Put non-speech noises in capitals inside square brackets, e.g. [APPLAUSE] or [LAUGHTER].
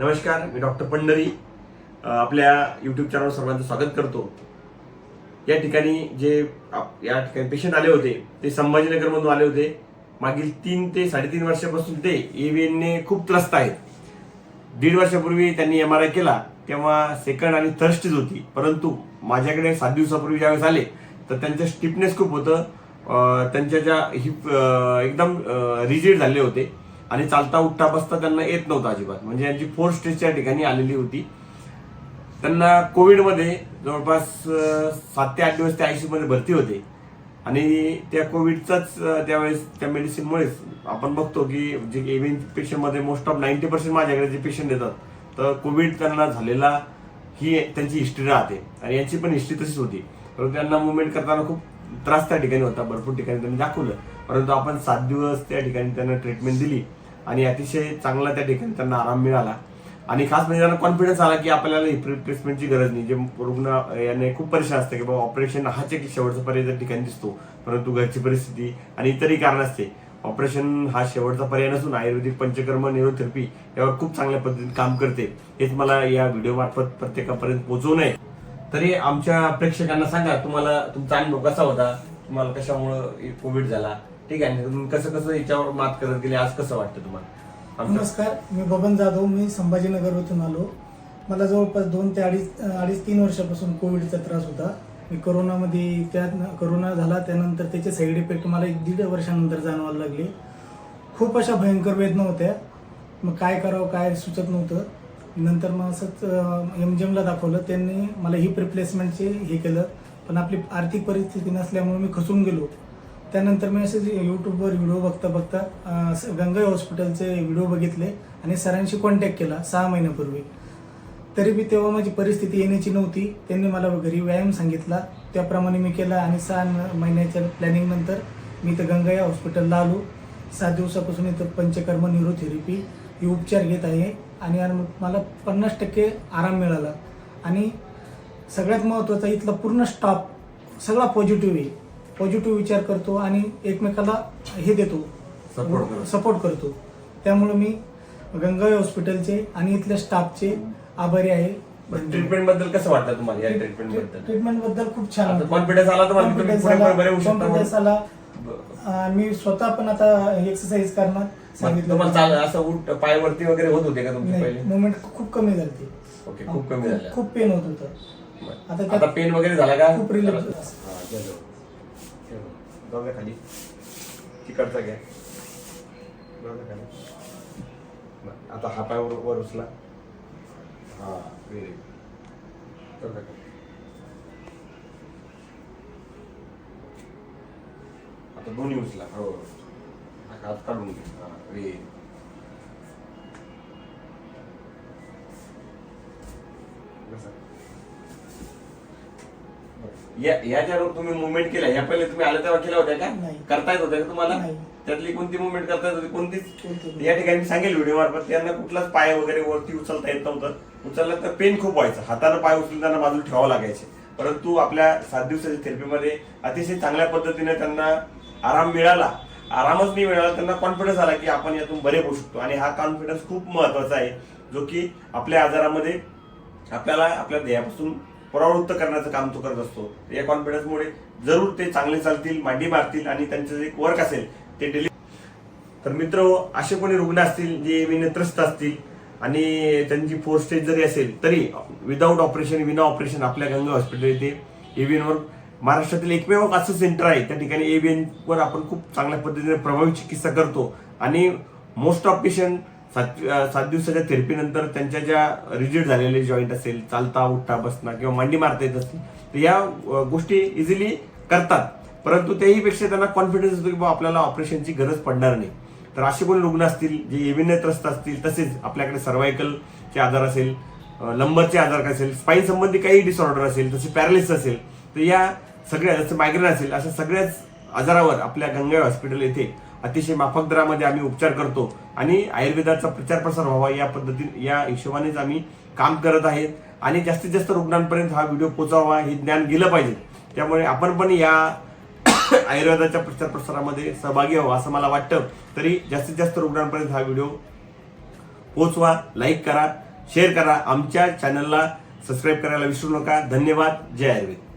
नमस्कार मी डॉक्टर पंढरी आपल्या यूट्यूब चॅनलवर सर्वांचं स्वागत करतो. या ठिकाणी जे आप- या ठिकाणी पेशंट आले होते ते संभाजीनगरमधून आले होते. मागील तीन ते साडेतीन वर्षापासून ते एव्हीएनने खूप त्रस्त आहेत. दीड वर्षापूर्वी त्यांनी एम आर आय केला तेव्हा सेकंड आणि थर्ड स्टेज होती. परंतु माझ्याकडे सात दिवसापूर्वी ज्यावेळेस आले तर त्यांचं स्टिफनेस खूप होतं. त्यांच्या ज्या हिप एकदम रिजिड झाले होते. आणि चालता उठता बसता त्यांना येत नव्हतं अजिबात. म्हणजे यांची फोर्थ स्टेजच्या ठिकाणी आलेली होती. त्यांना कोविडमध्ये जवळपास सात ते आठ दिवस ते आयसीयूमध्ये भरती होते. आणि त्या कोविडचाच त्यावेळेस त्या मेडिसिनमुळेच आपण बघतो की जे एव्हिन पेशंटमध्ये मोस्ट ऑफ नाईन्टी पर्सेंट माझ्याकडे जे पेशंट येतात तर कोविड त्यांना झालेला ही त्यांची हिस्ट्री राहते. आणि यांची पण हिस्ट्री तशीच होती. परंतु त्यांना मुवमेंट करताना खूप त्रास त्या ठिकाणी होता भरपूर ठिकाणी त्यांनी दाखवलं. परंतु आपण सात दिवस त्या ठिकाणी त्यांना ट्रीटमेंट दिली. आणि अतिशय चांगला त्या ठिकाणी त्यांना आराम मिळाला. आणि खास म्हणजे त्यांना कॉन्फिडन्स आला की आपल्याला रिप्लेसमेंटची गरज नाही. जे रुग्ण याने खूप परेशान असते की बाबा ऑपरेशन हाच एक शेवटचा पर्याय त्या ठिकाणी दिसतो. परंतु घरची परिस्थिती आणि इतरही कारण असते. ऑपरेशन हा शेवटचा पर्याय नसून आयुर्वेदिक पंचकर्म न्यूरोथेरपी यावर खूप चांगल्या पद्धतीने काम करते. हेच मला या व्हिडिओ मार्फत प्रत्येकापर्यंत पोहोचवू नये. तरी आमच्या प्रेक्षकांना सांगा तुम्हाला तुमचा अनुभव कसा होता? तुम्हाला कशामुळं कोविड झाला? ठीक आहे ना कसं कसं याच्यावर मात करत गेले? आज कसं वाटतं तुम्हाला? आमचं- नमस्कार मी बबन जाधव मी संभाजीनगरवरून आलो. मला जवळपास दोन ते अडीच अडीच तीन वर्षापासून कोविडचा त्रास होता. मी करोनामध्ये त्या करोना झाला त्यानंतर त्याचे साईड इफेक्ट मला एक दीड वर्षानंतर जाणवायला लागले. खूप अशा भयंकर वेदना होत्या. मग काय करावं काय सुचत नव्हतं. नंतर मग असंच एम जी एमला दाखवलं. त्यांनी मला हिप रिप्लेसमेंटचे हे केलं. पण आपली आर्थिक परिस्थिती नसल्यामुळे मी खचून गेलो. त्यानंतर मी असे यूट्यूबवर व्हिडिओ बघता बघता गंगा स- गंगाई हॉस्पिटलचे व्हिडिओ बघितले आणि सरांशी कॉन्टॅक्ट केला सहा महिन्यापूर्वी. तरी मी तेव्हा माझी परिस्थिती येण्याची नव्हती. त्यांनी मला घरी व्यायाम सांगितला. त्याप्रमाणे मी केला आणि सहा महिन्याच्या प्लॅनिंगनंतर मी इथं गंगाई हॉस्पिटलला आलो. सात दिवसापासून इथं पंचकर्म न्यूरोथेरपी हे उपचार घेत आहे आणि आणि मला पन्नास टक्के आराम मिळाला. आणि सगळ्यात महत्त्वाचा इथला पूर्ण स्टाफ सगळा पॉझिटिव्ह आहे. पॉझिटिव्ह विचार करतो आणि एकमेकाला हे देतो. सपोर्ट करतो. त्यामुळे मी गंगाई हॉस्पिटलचे आणि इथल्या स्टाफचे आभारी आहे. ट्रीटमेंटबद्दल कसं वाटतं तुम्हाला या ट्रीटमेंटबद्दल? ट्रीटमेंटबद्दल खूप छान वाटलं. कॉन्फिडन्स आला तुम्हाला की तुम्ही Confidence पुढे आला, मी स्वतः पण आता एक्सरसाइज करणार चाल असं उठ पायावरती वगैरे होत होते का तुमचे पहिले? मुवमेंट खूप कमी झाली ओके खूप कमी झालं खूप पेन होत होतं. आता पेन वगैरे झाला का? खूप घ्या जाऊ. द्या खाली. तिकडचा घ्या. जाऊ द्या खाली आता हा पाय वर वर उचला. हा व्हेरी गुड. जाऊ द्या खाली. आता दोन्ही उचला. हो, हो. हात काढून घे हा व्हेरी या या ज्या तुम्ही मुवमेंट केल्या या पहिले तुम्ही आल्या तेव्हा केल्या होत्या का? नाही. करता येत होत्या का तुम्हाला? नाही. त्यातली कोणती मुवमेंट करता येत होती? कोणतीच? कोणती? या ठिकाणी मी सांगेल व्हिडिओ मार्फत. त्यांना कुठलाच पाय वगैरे वरती उचलता येत नव्हतं. उचललं तर पेन खूप व्हायचं. हातानं पाय उचलून त्यांना बाजूला ठेवावं लागायचे. परंतु आपल्या सात दिवसाच्या थेरपीमध्ये अतिशय चांगल्या पद्धतीने त्यांना आराम मिळाला. आरामच नाही मिळाला. त्यांना कॉन्फिडन्स आला की आपण यातून बरे होऊ शकतो. आणि हा कॉन्फिडन्स खूप महत्त्वाचा आहे. जो की आपल्या आजारामध्ये आपल्याला आपल्या ध्येयापासून परावृत्त करण्याचं काम तो करत असतो. या कॉन्फिडन्समुळे जरूर ते चांगले चालतील मांडी मारतील आणि त्यांचं जे वर्क असेल ते डेली तर मित्र असे कोणी रुग्ण असतील जे विनेत्रस्त असतील आणि त्यांची फोर स्टेज जरी असेल तरी विदाऊट ऑपरेशन विना ऑपरेशन आपल्या गंगा हॉस्पिटल येथे एव्हीएनवर महाराष्ट्रातील एकमेव असं सेंटर आहे. त्या ठिकाणी एव्हीएनवर आपण खूप चांगल्या पद्धतीने प्रभावी चिकित्सा करतो. आणि मोस्ट ऑफ पेशंट सात सात दिवसाच्या थेरपीनंतर त्यांच्या ज्या रिजिट झालेले जॉईंट असेल चालता उठता बसणं किंवा मांडी मारता येत असतील तर या गोष्टी इझिली करतात. परंतु त्याही पेक्षा त्यांना कॉन्फिडन्स असतो की बाबा आपल्याला ऑपरेशनची गरज पडणार नाही. तर असे कोणी रुग्ण असतील जे एव्हीने त्रस्त असतील तसेच आपल्याकडे सर्वायकलचे आजार असेल लंबरचे आजार असेल स्पाईन संबंधी काही डिसऑर्डर असेल तसे पॅरालिसिस असेल तर या सगळ्या जसं मायग्रेन असेल अशा सगळ्याच आजारावर आपल्या गंगा हॉस्पिटल येथे अतिशय माफक दरामध्ये आम्ही उपचार करतो. आणि आयुर्वेदाचा प्रचार प्रसार व्हावा या पद्धतीने या हिशोबानेच आम्ही काम करत आहेत. आणि जास्तीत जास्त रुग्णांपर्यंत हा व्हिडिओ पोचावा हे ज्ञान गेलं पाहिजे. त्यामुळे आपण पण या [COUGHS] आयुर्वेदाच्या प्रचार प्रसारामध्ये सहभागी व्हावं असं मला वाटतं. तरी जास्तीत जास्त रुग्णांपर्यंत हा व्हिडिओ पोचवा लाईक करा शेअर करा. आमच्या चॅनलला सबस्क्राईब करायला विसरू नका. धन्यवाद. जय आयुर्वेद.